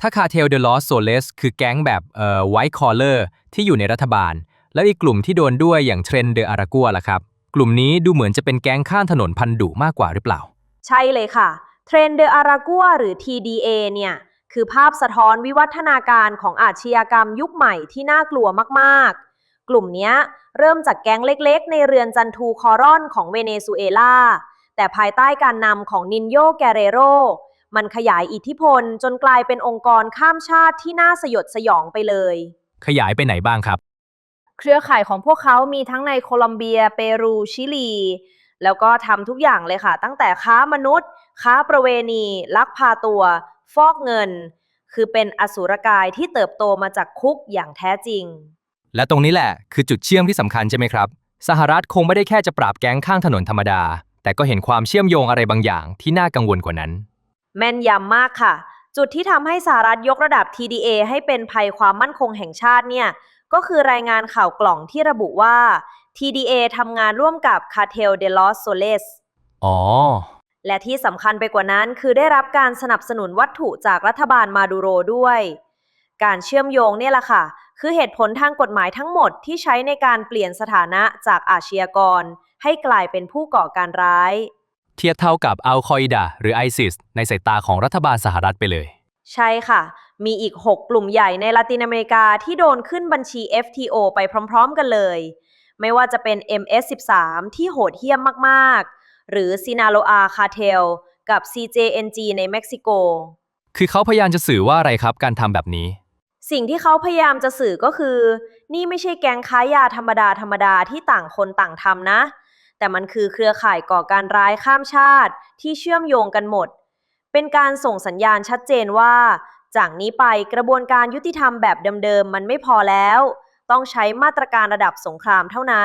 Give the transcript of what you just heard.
ถ้าคาเทลเดลอสโซเลสคือแก๊งแบบเอ่อไวท์คอลเลอร์ที่อยู่ในรัฐบาล แล้วอีกกลุ่มที่โดนด้วยอย่างเทรนเดออารากัวล่ะครับ กลุ่มนี้ดูเหมือนจะเป็นแก๊งข้ามถนนพันดุมากกว่าหรือเปล่า ใช่เลยค่ะเทรนเดออารากัวหรือ TDA เนี่ยคือภาพสะท้อนวิวัฒนาการของอาชญากรรมยุคใหม่ที่น่ากลัวมากๆ กลุ่มนี้เริ่มจากแก๊งเล็กๆ ในเรือนจันทูคอรอนของเวเนซุเอลาแต่ภายใต้การนำของนินโยแกเรโร มันขยายอิทธิพลจนกลายเป็นองค์กรข้ามชาติที่น่าสยดสยองไปเลย ขยายไปไหนบ้างครับ เครือข่ายของพวกเขามีทั้งในโคลอมเบีย เปรู ชิลี แล้วก็ทำทุกอย่างเลยค่ะ ตั้งแต่ค้ามนุษย์ ค้าประเวณี ลักพาตัว ฟอกเงิน คือเป็นอสุรกายที่เติบโตมาจากคุกอย่างแท้จริง และตรงนี้แหละคือจุดเชื่อมที่สำคัญใช่ไหมครับ สหรัฐคงไม่ได้แค่จะปราบแก๊งข้างถนนธรรมดา แต่ก็เห็นความเชื่อมโยงอะไรบางอย่างที่น่ากังวลกว่านั้น แม่นยำมากค่ะ จุดที่ทำให้สหรัฐยกระดับ TDA ให้เป็นภัยความมั่นคงแห่งชาติเนี่ย ก็คือรายงานข่าวกล่องที่ระบุว่า TDA ทำงานร่วมกับ Cartel de los Soles อ๋อ และที่สำคัญไปกว่านั้นคือได้รับการสนับสนุนวัตถุจากรัฐบาลมาดูโรด้วย การเชื่อมโยงเนี่ยแหละค่ะ คือเหตุผลทางกฎหมายทั้งหมดที่ใช้ในการเปลี่ยนสถานะจากอาชญากร ให้กลายเป็นผู้ก่อการร้าย เทียบเท่ากับอัลคอยดาหรือไอซิสในสายตาของรัฐบาลสหรัฐไปเลย ใช่ค่ะ มีอีก 6 กลุ่มใหญ่ในลาตินอเมริกาที่โดนขึ้นบัญชี FTO ไปพร้อม ๆ กันเลย ไม่ว่าจะเป็น MS13 ที่โหดเหี้ยมมากๆ หรือ Sinaloa Cartel กับ CJNG ในเม็กซิโก คือเขาพยายามจะสื่อว่าอะไรครับการทำแบบนี้ สิ่งที่เขาพยายามจะสื่อก็คือ นี่ไม่ใช่แก๊งค้ายาธรรมดาธรรมดาที่ต่างคนต่างทำนะ แต่มันคือเครือข่ายก่อการร้ายข้ามชาติที่เชื่อมโยงกันหมด เป็นการส่งสัญญาณชัดเจนว่า จากนี้ไปกระบวนการยุติธรรมแบบเดิมๆมันไม่พอแล้ว ต้องใช้มาตรการระดับสงครามเท่านั้น